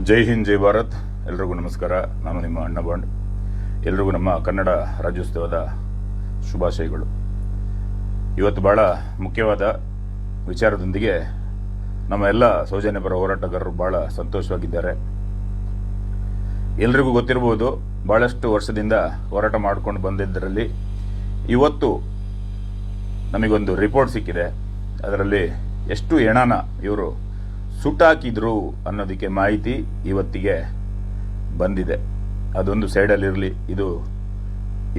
ಜೈ ಹಿಂದ್, ಜೈ ಭಾರತ್. ಎಲ್ರಿಗೂ ನಮಸ್ಕಾರ. ನಾನು ನಿಮ್ಮ ಅಣ್ಣ ಬಾಂಡ್. ಎಲ್ರಿಗೂ ನಮ್ಮ ಕನ್ನಡ ರಾಜ್ಯೋತ್ಸವದ ಶುಭಾಶಯಗಳು. ಇವತ್ತು ಬಹಳ ಮುಖ್ಯವಾದ ವಿಚಾರದೊಂದಿಗೆ ನಮ್ಮ ಎಲ್ಲ ಸೌಜನ್ಯಪರ ಹೋರಾಟಗಾರರು ಬಹಳ ಸಂತೋಷವಾಗಿದ್ದಾರೆ. ಎಲ್ರಿಗೂ ಗೊತ್ತಿರಬಹುದು, ಬಹಳಷ್ಟು ವರ್ಷದಿಂದ ಹೋರಾಟ ಮಾಡಿಕೊಂಡು ಬಂದಿದ್ದರಲ್ಲಿ ಇವತ್ತು ನಮಗೊಂದು ರಿಪೋರ್ಟ್ ಸಿಕ್ಕಿದೆ. ಅದರಲ್ಲಿ ಎಷ್ಟು ಹೆಣನ ಇವರು ಸುಟ್ಟಾಕಿದ್ರು ಅನ್ನೋದಕ್ಕೆ ಮಾಹಿತಿ ಇವತ್ತಿಗೆ ಬಂದಿದೆ. ಅದೊಂದು ಸೈಡಲ್ಲಿರಲಿ ಇದು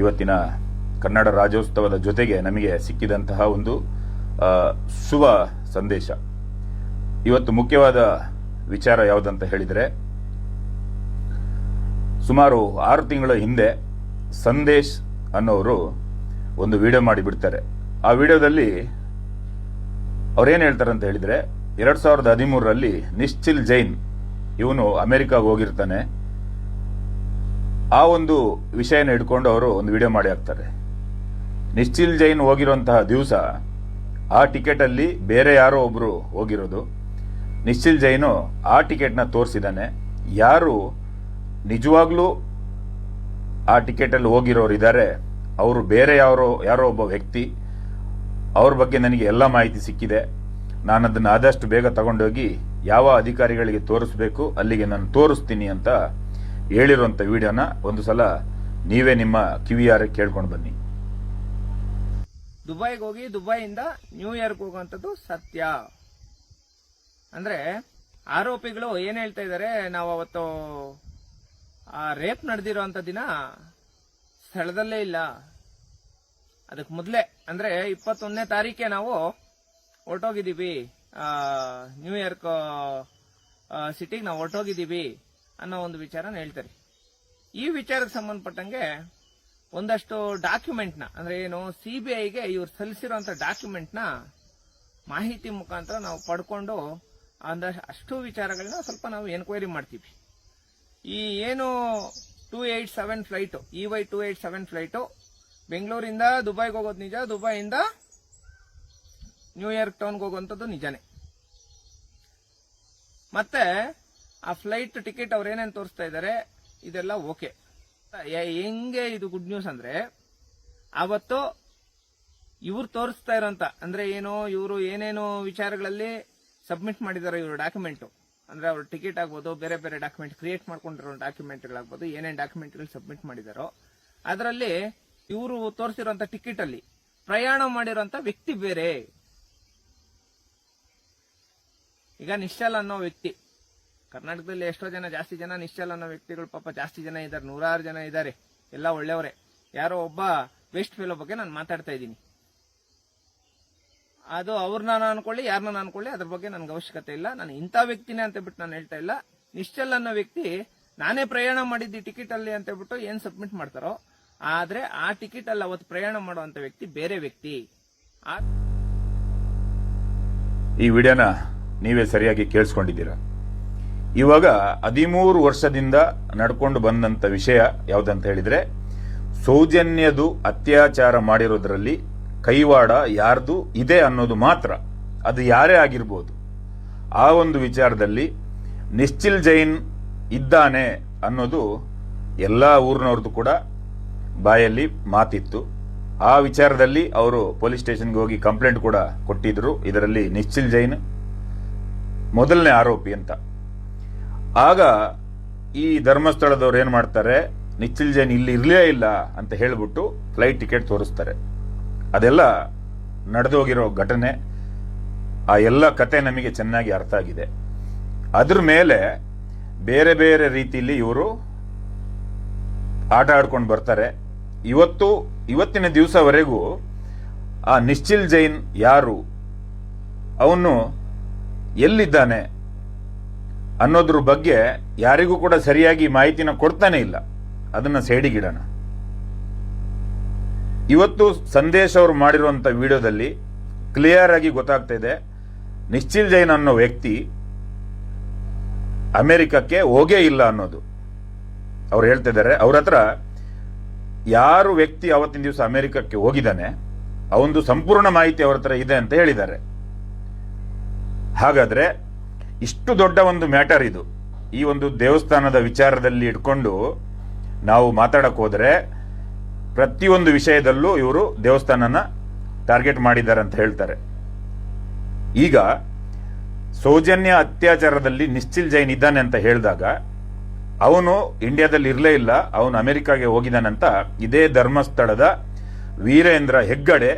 ಇವತ್ತಿನ ಕನ್ನಡ ರಾಜ್ಯೋತ್ಸವದ ಜೊತೆಗೆ ನಮಗೆ ಸಿಕ್ಕಿದಂತಹ ಒಂದು ಶುಭ ಸಂದೇಶ. ಇವತ್ತು ಮುಖ್ಯವಾದ ವಿಚಾರ ಯಾವುದಂತ ಹೇಳಿದರೆ, ಸುಮಾರು ಆರು ತಿಂಗಳ ಹಿಂದೆ ಸಂದೇಶ್ ಅನ್ನೋರು ಒಂದು ವಿಡಿಯೋ ಮಾಡಿಬಿಡ್ತಾರೆ. ಆ ವಿಡಿಯೋದಲ್ಲಿ ಅವ್ರೇನು ಹೇಳ್ತಾರೆ ಅಂತ ಹೇಳಿದ್ರೆ ಎರಡ್ ಸಾವಿರದ ಹದಿಮೂರರಲ್ಲಿ ನಿಶ್ಚಿಲ್ ಜೈನ್, ಇವನು ಅಮೆರಿಕಾಗೆ ಹೋಗಿರ್ತಾನೆ. ಆ ಒಂದು ವಿಷಯನ ಹಿಡ್ಕೊಂಡು ಅವರು ಒಂದು ವಿಡಿಯೋ ಮಾಡಿ ಹಾಕ್ತಾರೆ. ನಿಶ್ಚಿಲ್ ಜೈನ್ ಹೋಗಿರುವಂತಹ ದಿವಸ ಆ ಟಿಕೆಟಲ್ಲಿ ಬೇರೆ ಯಾರೋ ಒಬ್ಬರು ಹೋಗಿರೋದು. ನಿಶ್ಚಿಲ್ ಜೈನು ಆ ಟಿಕೆಟ್ನ ತೋರಿಸಿದಾನೆ. ಯಾರು ನಿಜವಾಗ್ಲೂ ಆ ಟಿಕೆಟಲ್ಲಿ ಹೋಗಿರೋರು ಇದ್ದಾರೆ ಅವರು ಬೇರೆ ಯಾರೋ ಯಾರೋ ಒಬ್ಬ ವ್ಯಕ್ತಿ, ಅವ್ರ ಬಗ್ಗೆ ನನಗೆ ಎಲ್ಲ ಮಾಹಿತಿ ಸಿಕ್ಕಿದೆ. ನಾನು ಅದನ್ನು ಆದಷ್ಟು ಬೇಗ ತಗೊಂಡೋಗಿ ಯಾವ ಅಧಿಕಾರಿಗಳಿಗೆ ತೋರಿಸ್ಬೇಕು, ಅಲ್ಲಿಗೆ ನಾನು ತೋರಿಸ್ತೀನಿ ಅಂತ ಹೇಳಿರುವಂಥ ವಿಡಿಯೋನ ಒಂದು ಸಲ ನೀವೇ ನಿಮ್ಮ ಕಿವಿಯಾರೆ ಕೇಳ್ಕೊಂಡು ಬನ್ನಿ. ದುಬೈಗೆ ಹೋಗಿ, ದುಬೈಯಿಂದ ನ್ಯೂಯಾರ್ಕ್ ಹೋಗುವಂಥದ್ದು ಸತ್ಯ. ಅಂದ್ರೆ ಆರೋಪಿಗಳು ಏನ್ ಹೇಳ್ತಾ ಇದ್ದಾರೆ, ನಾವು ಅವತ್ತು ಆ ರೇಪ್ ನಡೆದಿರೋಂಥ ದಿನ ಸ್ಥಳದಲ್ಲೇ ಇಲ್ಲ. ಅದಕ್ಕೆ ಮೊದಲೇ, ಅಂದ್ರೆ ಇಪ್ಪತ್ತೊಂದನೇ ತಾರೀಕೆ ನಾವು ಹೊರಟೋಗಿದ್ದೀವಿ. ನ್ಯೂಯಾರ್ಕ್ ಸಿಟಿಗೆ ನಾವು ಹೊರಟೋಗಿದ್ದೀವಿ ಅನ್ನೋ ಒಂದು ವಿಚಾರನ ಹೇಳ್ತಾರೆ. ಈ ವಿಚಾರಕ್ಕೆ ಸಂಬಂಧಪಟ್ಟಂಗೆ ಒಂದಷ್ಟು ಡಾಕ್ಯುಮೆಂಟ್ನ ಅಂದ್ರೆ ಏನು ಸಿಬಿಐಗೆ ಇವ್ರು ಸಲ್ಲಿಸಿರುವಂತ ಡಾಕ್ಯುಮೆಂಟ್ನ ಮಾಹಿತಿ ಮುಖಾಂತರ ನಾವು ಪಡ್ಕೊಂಡು ಅಂದ ಅಷ್ಟು ವಿಚಾರಗಳನ್ನ ಸ್ವಲ್ಪ ನಾವು ಎನ್ಕ್ವೈರಿ ಮಾಡ್ತೀವಿ. ಈ ಏನು two eight seven flight E Y two eight seven flight ಬೆಂಗಳೂರಿಂದ ದುಬೈಗೆ ಹೋಗೋದು ನಿಜ, ದುಬೈಯಿಂದ ನ್ಯೂಯಾರ್ಕ್ ಟೌನ್ಗೆ ಹೋಗುವಂಥದ್ದು ನಿಜಾನೇ. ಮತ್ತೆ ಆ ಫ್ಲೈಟ್ ಟಿಕೆಟ್ ಅವ್ರು ಏನೇನು ತೋರಿಸ್ತಾ ಇದ್ದಾರೆ ಇದೆಲ್ಲ ಓಕೆ ಹೆಂಗೆ ಇದು ಗುಡ್ ನ್ಯೂಸ್ ಅಂದ್ರೆ, ಅವತ್ತು ಇವ್ರು ತೋರಿಸ್ತಾ ಇರೋಂತ ಅಂದ್ರೆ ಏನು ಇವರು ಏನೇನು ವಿಚಾರಗಳಲ್ಲಿ ಸಬ್ಮಿಟ್ ಮಾಡಿದ್ದಾರೆ ಇವರು ಡಾಕ್ಯುಮೆಂಟ್ ಅಂದ್ರೆ ಅವ್ರ ಟಿಕೆಟ್ ಆಗ್ಬೋದು, ಬೇರೆ ಬೇರೆ ಡಾಕ್ಯುಮೆಂಟ್ ಕ್ರಿಯೇಟ್ ಮಾಡ್ಕೊಂಡಿರೋ ಡಾಕ್ಯುಮೆಂಟ್ಗಳಾಗ್ಬೋದು ಏನೇನು ಡಾಕ್ಯುಮೆಂಟ್ಗಳು ಸಬ್ಮಿಟ್ ಮಾಡಿದಾರೋ, ಅದರಲ್ಲಿ ಇವರು ತೋರಿಸಿರುವಂತ ಟಿಕೆಟ್ ಅಲ್ಲಿ ಪ್ರಯಾಣ ಮಾಡಿರುವಂತ ವ್ಯಕ್ತಿ ಬೇರೆ. ಈಗ ನಿಶ್ಚಲ್ ಅನ್ನೋ ವ್ಯಕ್ತಿ. ಕರ್ನಾಟಕದಲ್ಲಿ ಎಷ್ಟೋ ಜನ, ಜಾಸ್ತಿ ಜನ ನಿಶ್ಚಲ್ ಅನ್ನೋ ವ್ಯಕ್ತಿಗಳು ಪಾಪ ಜಾಸ್ತಿ ಜನ ಇದ್ದಾರೆ. ನೂರಾರು ಜನ ಇದ್ದಾರೆ. ಎಲ್ಲ ಒಳ್ಳೆಯವರೇ. ಯಾರೋ ಒಬ್ಬ ವೇಸ್ಟ್ ಫೆಲೋ ಬಗ್ಗೆ ನಾನು ಮಾತಾಡ್ತಾ ಇದ್ದೀನಿ. ಅದು ಅವ್ರನ್ನ ಅನ್ಕೊಳ್ಳಿ, ಯಾರನ್ನ ಅನ್ಕೊಳ್ಳಿ, ಅದ್ರ ಬಗ್ಗೆ ನನ್ಗೆ ಅವಶ್ಯಕತೆ ಇಲ್ಲ. ನಾನು ಇಂಥ ವ್ಯಕ್ತಿನೇ ಅಂತ ಬಿಟ್ಟು ನಾನು ಹೇಳ್ತಾ ಇಲ್ಲ. ನಿಶ್ಚಲ್ ಅನ್ನೋ ವ್ಯಕ್ತಿ ನಾನೇ ಪ್ರಯಾಣ ಮಾಡಿದ್ದಿ ಟಿಕೆಟ್ ಅಲ್ಲಿ ಅಂತ ಹೇಳ್ಬಿಟ್ಟು ಏನ್ ಸಬ್ಮಿಟ್ ಮಾಡ್ತಾರೋ, ಆದ್ರೆ ಆ ಟಿಕೆಟ್ ಅಲ್ಲಿ ಅವತ್ತು ಪ್ರಯಾಣ ಮಾಡುವಂತ ವ್ಯಕ್ತಿ ಬೇರೆ ವ್ಯಕ್ತಿ. ಈ ವಿಡಿಯೋನ ನೀವೇ ಸರಿಯಾಗಿ ಕೇಳಿಸ್ಕೊಂಡಿದ್ದೀರಾ? ಇವಾಗ ಹದಿಮೂರು ವರ್ಷದಿಂದ ನಡ್ಕೊಂಡು ಬಂದಂತ ವಿಷಯ ಯಾವುದಂತ ಹೇಳಿದ್ರೆ, ಸೌಜನ್ಯದು ಅತ್ಯಾಚಾರ ಮಾಡಿರೋದ್ರಲ್ಲಿ ಕೈವಾಡ ಯಾರ್ದು ಇದೆ ಅನ್ನೋದು ಮಾತ್ರ. ಅದು ಯಾರೇ ಆಗಿರ್ಬೋದು. ಆ ಒಂದು ವಿಚಾರದಲ್ಲಿ ನಿಶ್ಚಿಲ್ ಜೈನ್ ಇದ್ದಾನೆ ಅನ್ನೋದು ಎಲ್ಲ ಊರಿನವ್ರದ್ದು ಕೂಡ ಬಾಯಲ್ಲಿ ಮಾತಿತ್ತು. ಆ ವಿಚಾರದಲ್ಲಿ ಅವರು ಪೊಲೀಸ್ ಸ್ಟೇಷನ್ಗೆ ಹೋಗಿ ಕಂಪ್ಲೇಂಟ್ ಕೂಡ ಕೊಟ್ಟಿದ್ರು. ಇದರಲ್ಲಿ ನಿಶ್ಚಿಲ್ ಜೈನ್ ಮೊದಲನೇ ಆರೋಪಿ ಅಂತ. ಆಗ ಈ ಧರ್ಮಸ್ಥಳದವ್ರು ಏನು ಮಾಡ್ತಾರೆ ನಿಶ್ಚಿಲ್ ಜೈನ್ ಇಲ್ಲಿ ಇರಲೇ ಇಲ್ಲ ಅಂತ ಹೇಳ್ಬಿಟ್ಟು ಫ್ಲೈಟ್ ಟಿಕೆಟ್ ತೋರಿಸ್ತಾರೆ. ಅದೆಲ್ಲ ನಡೆದೋಗಿರೋ ಘಟನೆ. ಆ ಎಲ್ಲ ಕತೆ ನಮಗೆ ಚೆನ್ನಾಗಿ ಅರ್ಥ ಆಗಿದೆ. ಅದ್ರ ಮೇಲೆ ಬೇರೆ ಬೇರೆ ರೀತಿಯಲ್ಲಿ ಇವರು ಆಟ ಆಡ್ಕೊಂಡು ಬರ್ತಾರೆ. ಇವತ್ತು, ಇವತ್ತಿನ ದಿವಸವರೆಗೂ ಆ ನಿಶ್ಚಿಲ್ ಜೈನ್ ಯಾರು? ಅವನು ಎಲ್ಲಿದ್ದಾನೆ ಅನ್ನೋದ್ರ ಬಗ್ಗೆ ಯಾರಿಗೂ ಕೂಡ ಸರಿಯಾಗಿ ಮಾಹಿತಿನ ಕೊಡ್ತಾನೆ ಇಲ್ಲ. ಅದನ್ನ ಸೈಡಿಗಿಡೋಣ. ಇವತ್ತು ಸಂದೇಶ್ ಅವರು ಮಾಡಿರುವಂಥ ವಿಡಿಯೋದಲ್ಲಿ ಕ್ಲಿಯರ್ ಆಗಿ ಗೊತ್ತಾಗ್ತಾ ಇದೆ. ನಿಶ್ಚಿಲ್ ಜೈನ್ ಅನ್ನೋ ವ್ಯಕ್ತಿ ಅಮೆರಿಕಕ್ಕೆ ಹೋಗೇ ಇಲ್ಲ ಅನ್ನೋದು ಅವ್ರು ಹೇಳ್ತಾ ಇದ್ದಾರೆ. ಅವ್ರ ಹತ್ರ ಯಾರು ವ್ಯಕ್ತಿ ಅವತ್ತಿನ ದಿವಸ ಅಮೆರಿಕಕ್ಕೆ ಹೋಗಿದ್ದಾನೆ, ಅವೊಂದು ಸಂಪೂರ್ಣ ಮಾಹಿತಿ ಅವ್ರ ಹತ್ರ ಇದೆ ಅಂತ ಹೇಳಿದ್ದಾರೆ. ಹಾಗಾದ್ರೆ ಇಷ್ಟು ದೊಡ್ಡ ಒಂದು ಮ್ಯಾಟರ್ ಇದು. ಈ ಒಂದು ದೇವಸ್ಥಾನದ ವಿಚಾರದಲ್ಲಿ ಇಟ್ಕೊಂಡು ನಾವು ಮಾತಾಡಕ್ಕೆ ಹೋದರೆ ಪ್ರತಿಯೊಂದು ವಿಷಯದಲ್ಲೂ ಇವರು ದೇವಸ್ಥಾನನ ಟಾರ್ಗೆಟ್ ಮಾಡಿದ್ದಾರೆ ಅಂತ ಹೇಳ್ತಾರೆ. ಈಗ ಸೌಜನ್ಯ ಅತ್ಯಾಚಾರದಲ್ಲಿ ನಿಶ್ಚಿಲ್ ಜೈನ್ ಇದ್ದಾನೆ ಅಂತ ಹೇಳಿದಾಗ ಅವನು ಇಂಡಿಯಾದಲ್ಲಿ ಇರಲೇ ಇಲ್ಲ, ಅವನು ಅಮೆರಿಕಾಗೆ ಹೋಗಿದ್ದಾನಂತ ಇದೇ ಧರ್ಮಸ್ಥಳದ ವೀರೇಂದ್ರ ಹೆಗ್ಗಡೆ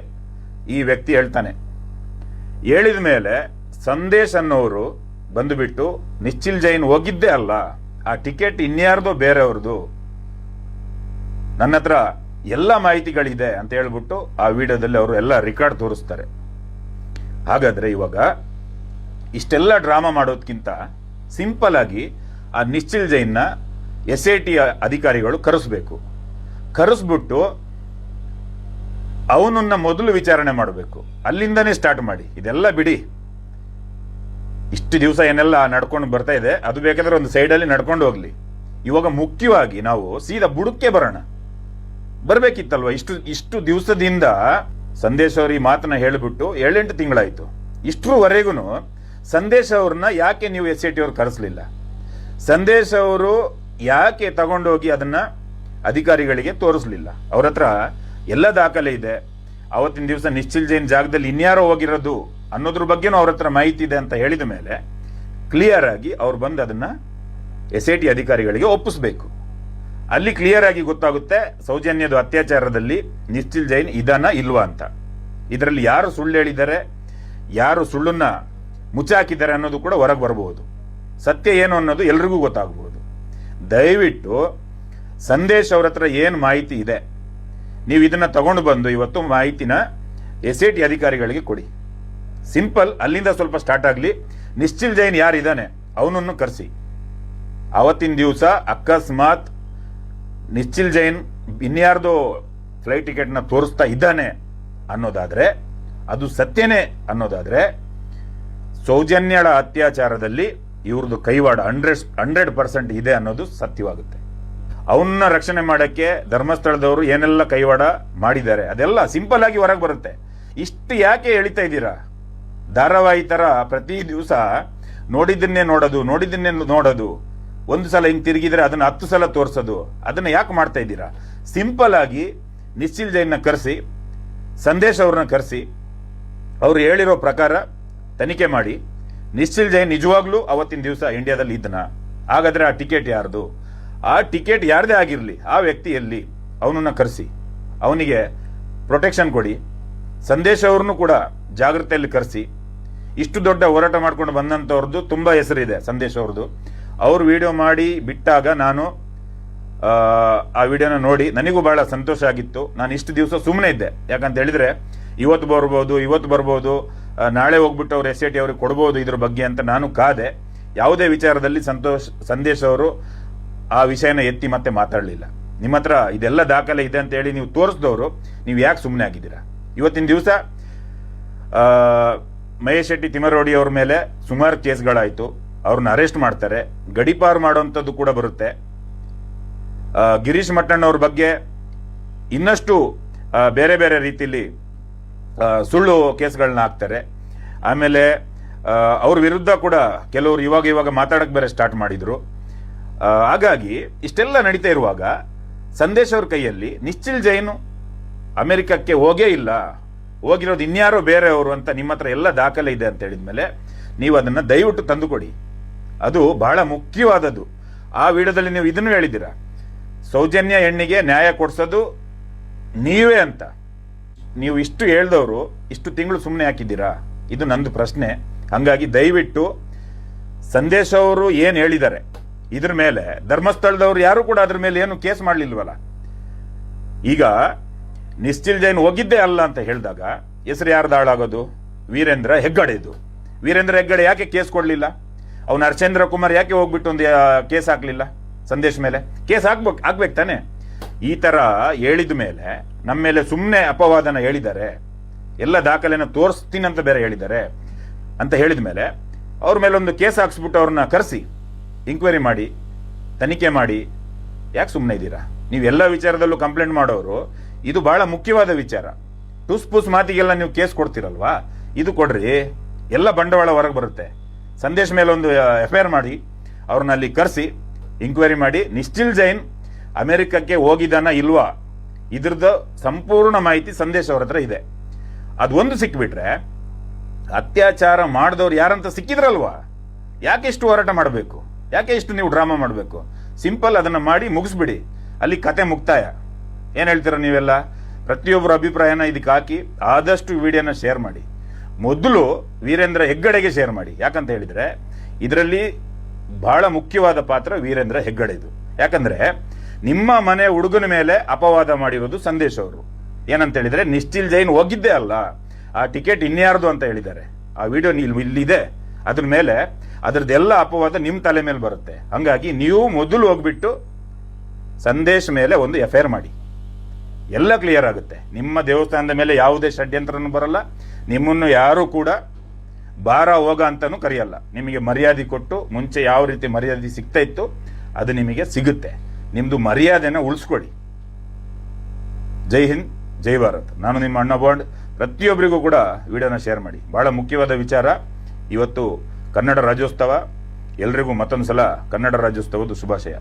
ಈ ವ್ಯಕ್ತಿ ಹೇಳ್ತಾನೆ. ಹೇಳಿದ ಮೇಲೆ ಸಂದೇಶ್ ಅನ್ನೋರು ಬಂದುಬಿಟ್ಟು ನಿಶ್ಚಿಲ್ ಜೈನ್ ಹೋಗಿದ್ದೇ ಅಲ್ಲ, ಆ ಟಿಕೆಟ್ ಇನ್ಯಾರ್ದೋ ಬೇರೆಯವ್ರದ್ದು. ನನ್ನ ಹತ್ರ ಎಲ್ಲ ಮಾಹಿತಿಗಳಿದೆ ಅಂತ ಹೇಳ್ಬಿಟ್ಟು ಆ ವಿಡಿಯೋದಲ್ಲಿ ಅವರು ಎಲ್ಲ ರೆಕಾರ್ಡ್ ತೋರಿಸ್ತಾರೆ. ಹಾಗಾದ್ರೆ ಇವಾಗ ಇಷ್ಟೆಲ್ಲ ಡ್ರಾಮಾ ಮಾಡೋದ್ಕಿಂತ ಸಿಂಪಲ್ ಆಗಿ ಆ ನಿಶ್ಚಿಲ್ ಜೈನ್ನ ಎಸ್ ಐ ಟಿ ಅಧಿಕಾರಿಗಳು ಕರೆಸ್ಬೇಕು. ಕರೆಸ್ಬಿಟ್ಟು ಅವನನ್ನ ಮೊದಲು ವಿಚಾರಣೆ ಮಾಡಬೇಕು. ಅಲ್ಲಿಂದನೇ ಸ್ಟಾರ್ಟ್ ಮಾಡಿ. ಇದೆಲ್ಲ ಬಿಡಿ. ಇಷ್ಟು ದಿವಸ ಏನೆಲ್ಲ ನಡ್ಕೊಂಡು ಬರ್ತಾ ಇದೆ, ಅದು ಬೇಕಾದ್ರೆ ಒಂದು ಸೈಡಲ್ಲಿ ನಡ್ಕೊಂಡು ಹೋಗ್ಲಿ. ಇವಾಗ ಮುಖ್ಯವಾಗಿ ನಾವು ಸೀದಾ ಬುಡಕ್ಕೆ ಬರೋಣ. ಬರಬೇಕಿತ್ತಲ್ವ? ಇಷ್ಟು ಇಷ್ಟು ದಿವಸದಿಂದ ಸಂದೇಶ್ ಅವ್ರ ಈ ಮಾತನ್ನ ಹೇಳಿಬಿಟ್ಟು ಏಳೆಂಟು ತಿಂಗಳಾಯ್ತು. ಇಷ್ಟರವರೆಗೂ ಸಂದೇಶ್ ಅವ್ರನ್ನ ಯಾಕೆ ನೀವು ಎಸ್ ಐ ಟಿ ಅವ್ರು ಕರೆಸಲಿಲ್ಲ? ಸಂದೇಶ್ ಅವರು ಯಾಕೆ ತಗೊಂಡೋಗಿ ಅದನ್ನ ಅಧಿಕಾರಿಗಳಿಗೆ ತೋರಿಸ್ಲಿಲ್ಲ? ಅವ್ರ ಹತ್ರ ಎಲ್ಲ ದಾಖಲೆ ಇದೆ. ಅವತ್ತಿನ ದಿವಸ ನಿಶ್ಚಿಲ್ ಜೈನ್ ಜಾಗದಲ್ಲಿ ಇನ್ಯಾರೋ ಹೋಗಿರೋದು? ಅನ್ನೋದ್ರ ಬಗ್ಗೆನೂ ಅವ್ರ ಹತ್ರ ಮಾಹಿತಿ ಇದೆ ಅಂತ ಹೇಳಿದ ಮೇಲೆ ಕ್ಲಿಯರ್ ಆಗಿ ಅವ್ರು ಬಂದು ಅದನ್ನ ಎಸ್ ಎ ಟಿ ಅಧಿಕಾರಿಗಳಿಗೆ ಒಪ್ಪಿಸ್ಬೇಕು. ಅಲ್ಲಿ ಕ್ಲಿಯರ್ ಆಗಿ ಗೊತ್ತಾಗುತ್ತೆ, ಸೌಜನ್ಯದ ಅತ್ಯಾಚಾರದಲ್ಲಿ ನಿಶ್ಚಿಲ್ ಜೈನ್ ಇದನ್ನ ಇಲ್ವಾ ಅಂತ. ಇದರಲ್ಲಿ ಯಾರು ಸುಳ್ಳು ಹೇಳಿದ್ದಾರೆ, ಯಾರು ಸುಳ್ಳನ್ನ ಮುಚ್ಚಾಕಿದ್ದಾರೆ ಅನ್ನೋದು ಕೂಡ ಹೊರಗೆ ಬರಬಹುದು. ಸತ್ಯ ಏನು ಅನ್ನೋದು ಎಲ್ರಿಗೂ ಗೊತ್ತಾಗಬಹುದು. ದಯವಿಟ್ಟು ಸಂದೇಶ್ ಅವ್ರ ಹತ್ರ ಏನು ಮಾಹಿತಿ ಇದೆ, ನೀವು ಇದನ್ನ ತಗೊಂಡು ಬಂದು ಇವತ್ತು ಮಾಹಿತಿನ ಎಸ್ ಎ ಟಿ ಅಧಿಕಾರಿಗಳಿಗೆ ಕೊಡಿ. ಸಿಂಪಲ್, ಅಲ್ಲಿಂದ ಸ್ವಲ್ಪ ಸ್ಟಾರ್ಟ್ ಆಗಲಿ. ನಿಶ್ಚಿಲ್ ಜೈನ್ ಯಾರಿದ್ದಾನೆ ಅವನನ್ನು ಕರೆಸಿ. ಅವತ್ತಿನ ದಿವಸ ಅಕಸ್ಮಾತ್ ನಿಶ್ಚಿಲ್ ಜೈನ್ ಇನ್ಯಾರ್ದೋ ಫ್ಲೈಟ್ ಟಿಕೆಟ್ನ ತೋರಿಸ್ತಾ ಇದ್ದಾನೆ ಅನ್ನೋದಾದ್ರೆ, ಅದು ಸತ್ಯನೇ ಅನ್ನೋದಾದ್ರೆ, ಸೌಜನ್ಯಳ ಅತ್ಯಾಚಾರದಲ್ಲಿ ಇವ್ರದ್ದು ಕೈವಾಡ ಹಂಡ್ರೆಡ್ ಹಂಡ್ರೆಡ್ ಪರ್ಸೆಂಟ್ ಇದೆ ಅನ್ನೋದು ಸತ್ಯವಾಗುತ್ತೆ. ಅವನ್ನ ರಕ್ಷಣೆ ಮಾಡೋಕ್ಕೆ ಧರ್ಮಸ್ಥಳದವರು ಏನೆಲ್ಲ ಕೈವಾಡ ಮಾಡಿದ್ದಾರೆ, ಅದೆಲ್ಲ ಸಿಂಪಲ್ ಆಗಿ ಹೊರಗೆ ಬರುತ್ತೆ. ಇಷ್ಟು ಯಾಕೆ ಎಳಿತಾ ಇದ್ದೀರಾ? ಧಾರಾವಾಹಿ ಥರ ಪ್ರತಿ ದಿವಸ ನೋಡಿದ್ದನ್ನೇ ನೋಡೋದು ನೋಡಿದ್ದನ್ನೇ ನೋಡೋದು. ಒಂದು ಸಲ ಹಿಂಗೆ ತಿರುಗಿದ್ರೆ ಅದನ್ನ ಹತ್ತು ಸಲ ತೋರಿಸೋದು. ಅದನ್ನ ಯಾಕೆ ಮಾಡ್ತಾ ಇದ್ದೀರಾ? ಸಿಂಪಲ್ ಆಗಿ ನಿಶ್ಚಿಲ್ ಜೈನ್ನ ಕರೆಸಿ, ಸಂದೇಶ್ ಅವ್ರನ್ನ ಕರೆಸಿ, ಅವ್ರು ಹೇಳಿರೋ ಪ್ರಕಾರ ತನಿಖೆ ಮಾಡಿ. ನಿಶ್ಚಿಲ್ ಜೈನ್ ನಿಜವಾಗ್ಲೂ ಅವತ್ತಿನ ದಿವಸ ಇಂಡಿಯಾದಲ್ಲಿ ಇದ್ದನ? ಹಾಗಾದ್ರೆ ಆ ಟಿಕೆಟ್ ಯಾರ್ದು? ಆ ಟಿಕೆಟ್ ಯಾರ್ದೇ ಆಗಿರಲಿ, ಆ ವ್ಯಕ್ತಿಯಲ್ಲಿ ಅವನನ್ನ ಕರೆಸಿ. ಅವನಿಗೆ ಪ್ರೊಟೆಕ್ಷನ್ ಕೊಡಿ. ಸಂದೇಶ್ ಅವ್ರನ್ನು ಕೂಡ ಜಾಗೃತೆಯಲ್ಲಿ ಕರೆಸಿ ಇಷ್ಟು ದೊಡ್ಡ ಹೋರಾಟ ಮಾಡ್ಕೊಂಡು ಬಂದಂಥವ್ರದ್ದು ತುಂಬ ಹೆಸರಿದೆ ಸಂದೇಶ ಅವ್ರದ್ದು. ಅವ್ರು ವಿಡಿಯೋ ಮಾಡಿ ಬಿಟ್ಟಾಗ ನಾನು ಆ, ವಿಡಿಯೋನ ನೋಡಿ ನನಗೂ ಬಹಳ ಸಂತೋಷ ಆಗಿತ್ತು. ನಾನು ಇಷ್ಟು ದಿವಸ ಸುಮ್ಮನೆ ಇದ್ದೆ. ಯಾಕಂತ ಹೇಳಿದ್ರೆ ಇವತ್ತು ಬರ್ಬೋದು ಇವತ್ತು ಬರ್ಬೋದು ನಾಳೆ ಹೋಗ್ಬಿಟ್ಟು ಅವ್ರು ಎಸ್ ಐ ಟಿ ಅವ್ರಿಗೆ ಕೊಡ್ಬೋದು ಇದ್ರ ಬಗ್ಗೆ ಅಂತ ನಾನು ಕಾದೆ. ಯಾವುದೇ ವಿಚಾರದಲ್ಲಿ ಸಂತೋಷ್ ಸಂದೇಶ್ ಅವರು ಆ ವಿಷಯನ ಎತ್ತಿ ಮತ್ತೆ ಮಾತಾಡಲಿಲ್ಲ. ನಿಮ್ಮ ಹತ್ರ ಇದೆಲ್ಲ ದಾಖಲೆ ಇದೆ ಅಂತ ಹೇಳಿ ನೀವು ತೋರಿಸಿದವರು ನೀವು ಯಾಕೆ ಸುಮ್ಮನೆ ಆಗಿದ್ದೀರಾ? ಇವತ್ತಿನ ದಿವಸ ಮಹೇಶ್ ಶೆಟ್ಟಿ ತಿಮರೋಡಿ ಅವ್ರ ಮೇಲೆ ಸುಮಾರು ಕೇಸ್ಗಳಾಯ್ತು. ಅವ್ರನ್ನ ಅರೆಸ್ಟ್ ಮಾಡ್ತಾರೆ. ಗಡಿಪಾರು ಮಾಡುವಂಥದ್ದು ಕೂಡ ಬರುತ್ತೆ. ಗಿರೀಶ್ ಮಟ್ಟಣ್ಣವ್ರ ಬಗ್ಗೆ ಇನ್ನಷ್ಟು ಬೇರೆ ಬೇರೆ ರೀತಿಯಲ್ಲಿ ಸುಳ್ಳು ಕೇಸ್ಗಳನ್ನ ಹಾಕ್ತಾರೆ. ಆಮೇಲೆ ಅವ್ರ ವಿರುದ್ಧ ಕೂಡ ಕೆಲವರು ಇವಾಗ ಇವಾಗ ಮಾತಾಡಕ್ಕೆ ಬೇರೆ ಸ್ಟಾರ್ಟ್ ಮಾಡಿದ್ರು. ಹಾಗಾಗಿ ಇಷ್ಟೆಲ್ಲ ನಡೀತಾ ಇರುವಾಗ ಸಂದೇಶ್ ಅವ್ರ ಕೈಯಲ್ಲಿ ನಿಶ್ಚಿಲ್ ಜೈನು ಅಮೆರಿಕಕ್ಕೆ ಹೋಗೇ ಇಲ್ಲ. ಹೋಗಿರೋದು ಇನ್ಯಾರೋ ಬೇರೆಯವರು ಅಂತ ನಿಮ್ಮ ಹತ್ರ ಎಲ್ಲ ದಾಖಲೆ ಇದೆ ಅಂತ ಹೇಳಿದ ಮೇಲೆ ನೀವು ಅದನ್ನು ದಯವಿಟ್ಟು ತಂದುಕೊಡಿ. ಅದು ಬಹಳ ಮುಖ್ಯವಾದದ್ದು. ಆ ವಿಡಿಯೋದಲ್ಲಿ ನೀವು ಇದನ್ನು ಹೇಳಿದ್ದೀರಾ? ಸೌಜನ್ಯ ಹೆಣ್ಣಿಗೆ ನ್ಯಾಯ ಕೊಡಿಸೋದು ನೀವೇ ಅಂತ. ನೀವು ಇಷ್ಟು ಹೇಳ್ದವರು, ಇಷ್ಟು ತಿಂಗಳು ಸುಮ್ಮನೆ ಹಾಕಿದ್ದೀರಾ ಇದು ನಂದು ಪ್ರಶ್ನೆ. ಹಂಗಾಗಿ ದಯವಿಟ್ಟು ಸಂದೇಶ ಅವರು ಏನು ಹೇಳಿದ್ದಾರೆ? ಇದ್ರ ಮೇಲೆ ಧರ್ಮಸ್ಥಳದವ್ರು ಯಾರು ಕೂಡ ಅದ್ರ ಮೇಲೆ ಏನು ಕೇಸ್ ಮಾಡಲಿಲ್ವಲ್ಲ? ಈಗ ನಿಶ್ಚಿಲ್ ಜೈನ್ ಹೋಗಿದ್ದೇ ಅಲ್ಲ ಅಂತ ಹೇಳಿದಾಗ ಹೆಸರು ಯಾರ್ದು ಹಾಳಾಗೋದು? ವೀರೇಂದ್ರ ಹೆಗ್ಗಡೆದು. ವೀರೇಂದ್ರ ಹೆಗ್ಗಡೆ ಯಾಕೆ ಕೇಸ್ ಕೊಡಲಿಲ್ಲ? ಅವನು ಹರ್ಷೇಂದ್ರ ಕುಮಾರ್ ಯಾಕೆ ಹೋಗ್ಬಿಟ್ಟು ಒಂದು ಕೇಸ್ ಹಾಕ್ಲಿಲ್ಲ ಸಂದೇಶ್ ಮೇಲೆ? ಕೇಸ್ ಹಾಕ್ಬೇಕು ಆಗ್ಬೇಕು ತಾನೆ. ಈ ತರ ಹೇಳಿದ ಮೇಲೆ ನಮ್ಮ ಮೇಲೆ ಸುಮ್ಮನೆ ಅಪವಾದನ ಹೇಳಿದ್ದಾರೆ ಎಲ್ಲ ದಾಖಲೆನ ತೋರಿಸ್ತೀನಿ ಅಂತ ಬೇರೆ ಹೇಳಿದ್ದಾರೆ ಅಂತ ಹೇಳಿದ ಮೇಲೆ ಅವ್ರ ಮೇಲೆ ಒಂದು ಕೇಸ್ ಹಾಕ್ಸ್ಬಿಟ್ಟು ಅವ್ರನ್ನ ಕರೆಸಿ ಇಂಕ್ವೈರಿ ಮಾಡಿ, ತನಿಖೆ ಮಾಡಿ, ಯಾಕೆ ಸುಮ್ಮನೆ ಇದ್ದೀರಾ? ನೀವೆಲ್ಲ ವಿಚಾರದಲ್ಲೂ ಕಂಪ್ಲೇಂಟ್ ಮಾಡೋರು ಇದು ಬಹಳ ಮುಖ್ಯವಾದ ವಿಚಾರ. ಟುಸ್ ಪುಸ್ ಮಾತಿಗೆಲ್ಲ ನೀವು ಕೇಸ್ ಕೊಡ್ತೀರಲ್ವಾ? ಇದು ಕೊಡ್ರಿ, ಎಲ್ಲ ಬಂಡವಾಳ ಹೊರಗೆ ಬರುತ್ತೆ. ಸಂದೇಶ ಮೇಲೆ ಒಂದು ಎಫ್ ಐ ಆರ್ ಮಾಡಿ, ಅವ್ರನ್ನ ಅಲ್ಲಿ ಕರೆಸಿ ಇಂಕ್ವೈರಿ ಮಾಡಿ, ನಿಶ್ಚಿಲ್ ಜೈನ್ ಅಮೆರಿಕಕ್ಕೆ ಹೋಗಿದ್ದಾನ ಇಲ್ವಾ? ಇದ್ರದ್ದು ಸಂಪೂರ್ಣ ಮಾಹಿತಿ ಸಂದೇಶ ಅವ್ರ ಹತ್ರ ಇದೆ. ಅದೊಂದು ಸಿಕ್ಬಿಟ್ರೆ, ಅತ್ಯಾಚಾರ ಮಾಡಿದವ್ರು ಯಾರಂತ ಸಿಕ್ಕಿದ್ರಲ್ವಾ? ಯಾಕೆ ಇಷ್ಟು ಹೋರಾಟ ಮಾಡಬೇಕು? ಯಾಕೆ ಇಷ್ಟು ನೀವು ಡ್ರಾಮಾ ಮಾಡಬೇಕು? ಸಿಂಪಲ್ ಅದನ್ನ ಮಾಡಿ ಮುಗಿಸ್ಬಿಡಿ. ಅಲ್ಲಿ ಕತೆ ಮುಕ್ತಾಯ. ಏನ್ ಹೇಳ್ತೀರ ನೀವೆಲ್ಲ? ಪ್ರತಿಯೊಬ್ಬರ ಅಭಿಪ್ರಾಯನ ಇದಕ್ಕೆ ಹಾಕಿ ಆದಷ್ಟು ವಿಡಿಯೋನ ಶೇರ್ ಮಾಡಿ. ಮೊದಲು ವೀರೇಂದ್ರ ಹೆಗ್ಗಡೆಗೆ ಶೇರ್ ಮಾಡಿ. ಯಾಕಂತ ಹೇಳಿದ್ರೆ, ಇದರಲ್ಲಿ ಬಹಳ ಮುಖ್ಯವಾದ ಪಾತ್ರ ವೀರೇಂದ್ರ ಹೆಗ್ಗಡೆದು. ಯಾಕಂದ್ರೆ, ನಿಮ್ಮ ಮನೆ ಹುಡುಗನ ಮೇಲೆ ಅಪವಾದ ಮಾಡಿರೋದು ಸಂದೇಶ್ ಅವರು. ಏನಂತ ಹೇಳಿದ್ರೆ, ನಿಶ್ಚಿಲ್ ಜೈನ್ ಹೋಗಿದ್ದೆ ಅಲ್ಲ. ಆ ಟಿಕೆಟ್ ಇನ್ಯಾರ್ದು ಅಂತ ಹೇಳಿದ್ದಾರೆ. ಆ ವಿಡಿಯೋ ಇಲ್ಲಿದೆ ಅದ್ರ ಮೇಲೆ ಅದರದ್ದೆಲ್ಲ ಅಪವಾದ ನಿಮ್ಮ ತಲೆ ಮೇಲೆ ಬರುತ್ತೆ. ಹಂಗಾಗಿ ನೀವು ಮೊದಲು ಹೋಗ್ಬಿಟ್ಟು ಸಂದೇಶ್ ಮೇಲೆ ಒಂದು ಎಫ್ ಮಾಡಿ. ಎಲ್ಲ ಕ್ಲಿಯರ್ ಆಗುತ್ತೆ. ನಿಮ್ಮ ದೇವಸ್ಥಾನದ ಮೇಲೆ ಯಾವುದೇ ಷಡ್ಯಂತ್ರನೂ ಬರಲ್ಲ. ನಿಮ್ಮನ್ನು ಯಾರೂ ಕೂಡ ಬಾರ ಹೋಗ ಅಂತಾನೂ ಕರೆಯಲ್ಲ. ನಿಮಗೆ ಮರ್ಯಾದೆ ಕೊಟ್ಟು, ಮುಂಚೆ ಯಾವ ರೀತಿ ಮರ್ಯಾದೆ ಸಿಗ್ತಾ ಇತ್ತು, ಅದು ನಿಮಗೆ ಸಿಗುತ್ತೆ. ನಿಮ್ದು ಮರ್ಯಾದೆನ ಉಳಿಸ್ಕೊಳ್ಳಿ. ಜೈ ಹಿಂದ್, ಜೈ ಭಾರತ್. ನಾನು ನಿಮ್ಮ ಅಣ್ಣ ಬಾಂಡ್. ಪ್ರತಿಯೊಬ್ಬರಿಗೂ ಕೂಡ ವಿಡಿಯೋನ ಶೇರ್ ಮಾಡಿ. ಬಹಳ ಮುಖ್ಯವಾದ ವಿಚಾರ. ಇವತ್ತು ಕನ್ನಡ ರಾಜ್ಯೋತ್ಸವ. ಎಲ್ರಿಗೂ ಮತ್ತೊಂದು ಸಲ ಕನ್ನಡ ರಾಜ್ಯೋತ್ಸವದ ಶುಭಾಶಯ.